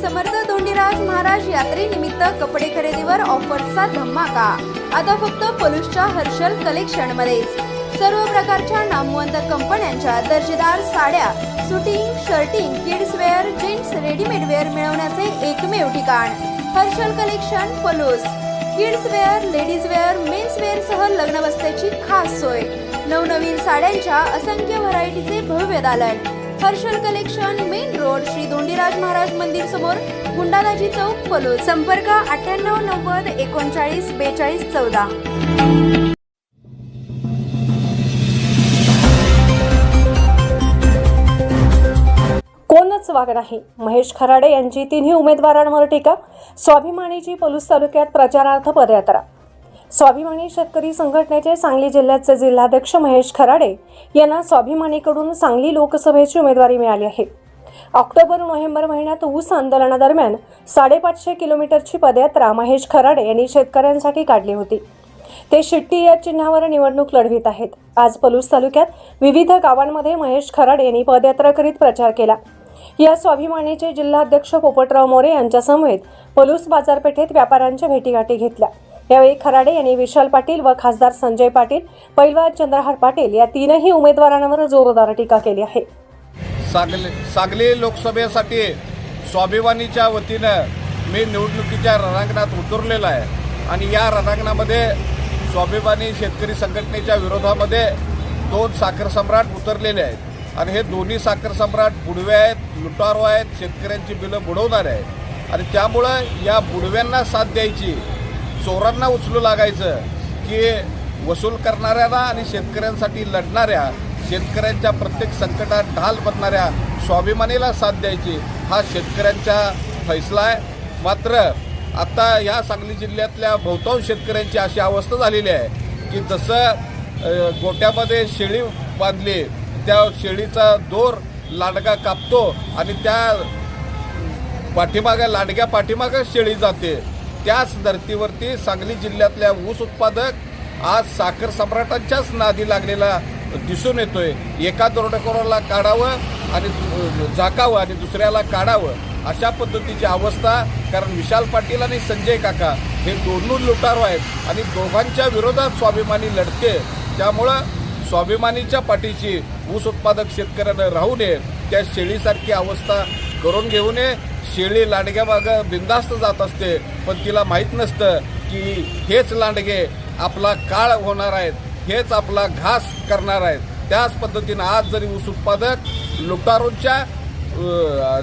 समर्थ धोंडीराज महाराज यात्रेनिमित्त कपडे खरेदीवर ऑफर्सचा धमाका. आता फक्त पलूसच्या हर्षल कलेक्शन मध्येच सर्व प्रकारच्या नामवंत कंपन्यांच्या दर्जेदार साड्या suiting shirting kids wear gents readymade wear मिळवण्याचे एकमेव ठिकाण. Harshal collection Palus. Kids wear ladies wear men's wear सह लग्नवस्त्याची खास सोय. नवनवीन साड्यांच्या असंख्य व्हरायटीचे भव्य दालन. Harshal collection main road Shri Dhondiraj Maharaj मंदिर समोर गुंडादाजी चौक पलू संपर्क अठ्ठ्याण्णव नव्वद एकोणचाळीस बेचाळीस चौदा. कोणच वाग नाही. महेश खराडे यांची तिन्ही उमेदवारांवर टीका. स्वाभिमानीची पलूस तालुक्यात प्रचारार्थ पदयात्रा. स्वाभिमानी शेतकरी संघटनेचे सांगली जिल्ह्याचे जिल्हाध्यक्ष महेश खराडे यांना स्वाभिमानीकडून सांगली लोकसभेची उमेदवारी मिळाली आहे. ऑक्टोबर नोव्हेंबर महिन्यात ऊस आंदोलनादरम्यान साडेपाचशे किलोमीटरची पदयात्रा महेश खराडे यांनी शेतकऱ्यांसाठी काढली होती. ते शिट्टी या चिन्हावर निवडणूक लढवित आहेत. आज पलूस तालुक्यात विविध गावांमध्ये महेश खराडे यांनी पदयात्रा करीत प्रचार केला. या स्वाभिमानीचे जिल्हाध्यक्ष पोपटराव मोरे यांच्यासमवेत पलूस बाजारपेठेत व्यापाऱ्यांच्या भेटीगाठी घेतल्या. यावेळी खराडे यांनी विशाल पाटील व खासदार संजय पाटील पैलवान चंद्रहार पाटील या तीनही उमेदवारांवर जोरदार टीका केली आहे. सागले सांगली लोकसभेसाठी स्वाभिमानीच्या वतीनं मी निवडणुकीच्या रणांगणात उतरलेला आहे आणि या रणांगणामध्ये स्वाभिमानी शेतकरी संघटनेच्या विरोधामध्ये दोन साखर सम्राट उतरलेले आहेत आणि हे दोन्ही साखर सम्राट बुडवे आहेत लुटारो आहेत शेतकऱ्यांची बिलं बुडवणारे आहेत. आणि त्यामुळं या बुडव्यांना साथ द्यायची चोरांना उचलू लागायचं की वसूल करणाऱ्यांना आणि शेतकऱ्यांसाठी लढणाऱ्या शेतकऱ्यांच्या प्रत्येक संकटात ढाल बनणाऱ्या स्वाभिमानीला साथ द्यायची हा शेतकऱ्यांचा फैसला आहे. मात्र आता या सांगली जिल्ह्यातल्या बहुतांश शेतकऱ्यांची अशी अवस्था झालेली आहे की जसं गोट्यामध्ये शेळी बांधली त्या शेळीचा दोर लांडगा कापतो आणि त्या पाठीमागे लांडग्या पाठीमागे शेळी जाते. त्याच धर्तीवरती सांगली जिल्ह्यातल्या ऊस उत्पादक आज साखर सम्राटांच्याच नादी लागलेला दिसून येतोय. एका दरोडेखोराला काढावं आणि झाकावं आणि दुसऱ्याला काढावं अशा पद्धतीची अवस्था कारण विशाल पाटील आणि संजय काका हे दोन्ही लुटारो आहेत आणि दोघांच्या विरोधात स्वाभिमानी लढते. त्यामुळं स्वाभिमानीच्या पाठीची ऊस उत्पादक शेतकऱ्यानं राहू नये. त्या शेळीसारखी अवस्था करून घेऊन शेळी लांडग्या मागं बिंदास्त जात असते. पण तिला माहीत नसतं की हेच लांडगे आपला काळ होणार आहेत हेच आपला घास करणार आहेत. त्याच पद्धतीनं आज जरी ऊस उत्पादक लुटारूंच्या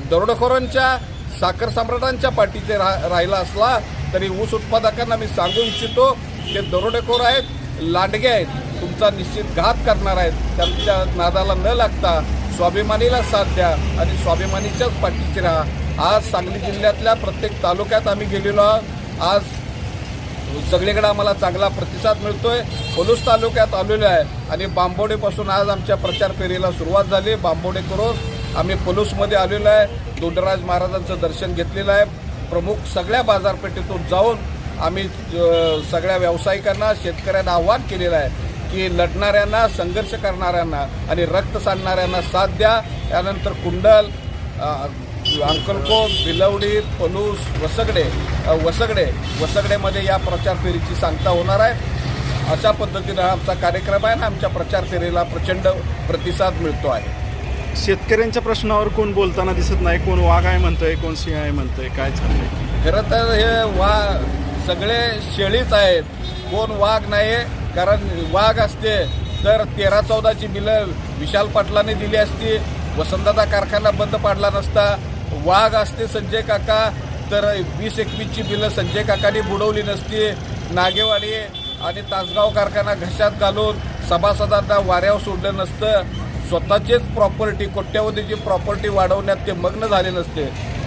दरोडेखोरांच्या साखर सम्राटांच्या पाठीचे रा राहिला असला तरी ऊस उत्पादकांना मी सांगू इच्छितो ते दरोडेखोर आहेत लांडगे आहेत. तुमचा निश्चित घात करणार आहेत. त्यांच्या नादाला न लागता स्वाभिमानीला साथ द्या आणि स्वाभिमानीच्याच पाठीशी राहा. आज सांगली जिल्ह्यातल्या प्रत्येक तालुक्यात आम्ही गेलेलो आहोत. आज सगळीकडे आम्हाला चांगला प्रतिसाद मिळतोय. पलूस तालुक्यात आलेलो आहे आणि बांबोडेपासून आज आमच्या प्रचार फेरीला सुरुवात झाली. बांबोडे करून आम्ही पलूसमध्ये आलेलो आहे. दोंडराज महाराजांचं दर्शन घेतलेलं आहे. प्रमुख सगळ्या बाजारपेठेतून जाऊन आम्ही सगळ्या व्यावसायिकांना शेतकऱ्यांना आव्हान केलेलं आहे. की लढणाऱ्यांना संघर्ष करणाऱ्यांना आणि रक्त सांडणाऱ्यांना साथ द्या. त्यानंतर कुंडल अंकलकोट बिलवडी पलूस वसगडे वसगडे वसगडेमध्ये या प्रचार फेरीची सांगता होणार आहे. अशा पद्धतीनं हा आमचा कार्यक्रम आहे आणि आमच्या प्रचार फेरीला प्रचंड प्रतिसाद मिळतो आहे. शेतकऱ्यांच्या प्रश्नावर कोण बोलताना दिसत नाही कोण वाघ आहे म्हणतंय कोण सिंह आहे म्हणतंय काय चाललंय? खरं तर हे वा सगळे शेळीच आहेत. कोण वाघ नाही कारण वाघ असते तर तेरा चौदाची बिलं विशाल पाटलाने दिली असती वसंतदादा कारखाना बंद पाडला नसता. वाघ असते संजय काका तर वीस एकवीसची बिलं संजय काकाने बुडवली नसती. नागेवाडी आणि तासगाव कारखाना घशात घालून सभासदांना वाऱ्यावर सोडलं नसतं. स्वतःचीच प्रॉपर्टी कोट्यावधीची प्रॉपर्टी वाढवण्यात ते मग्न झाले नसते.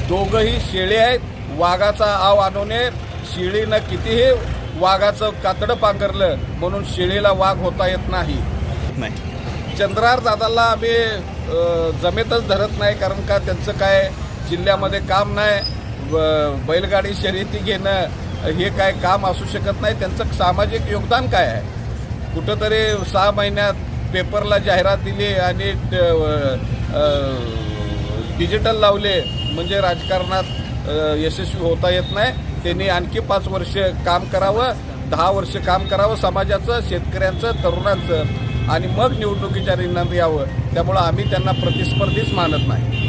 दोघंही शेळी आहेत वाघाचा आव आणून शेळीनं कितीही वाघाचं कातडं पांघरलं म्हणून शेळीला वाघ होता येत नाही. चंद्रार दादाला आम्ही जमेतच धरत नाही कारण का त्यांचं काय जिल्ह्यामध्ये काम नाही. ब- बैलगाडी शर्यती घेणं हे काय काम असू शकत नाही. त्यांचं सामाजिक योगदान काय आहे? कुठंतरी सहा महिन्यात पेपरला जाहिरात दिली आणि डिजिटल लावले. म्हणजे राजकारणात यशस्वी होता येत नाही. त्यांनी आणखी पाच वर्ष काम करावं दहा वर्ष काम करावं समाजाचं शेतकऱ्यांचं तरुणांचं. आणि मग निवडणुकीच्या रिंगणात यावं. त्यामुळं आम्ही त्यांना प्रतिस्पर्धीच मानत नाही.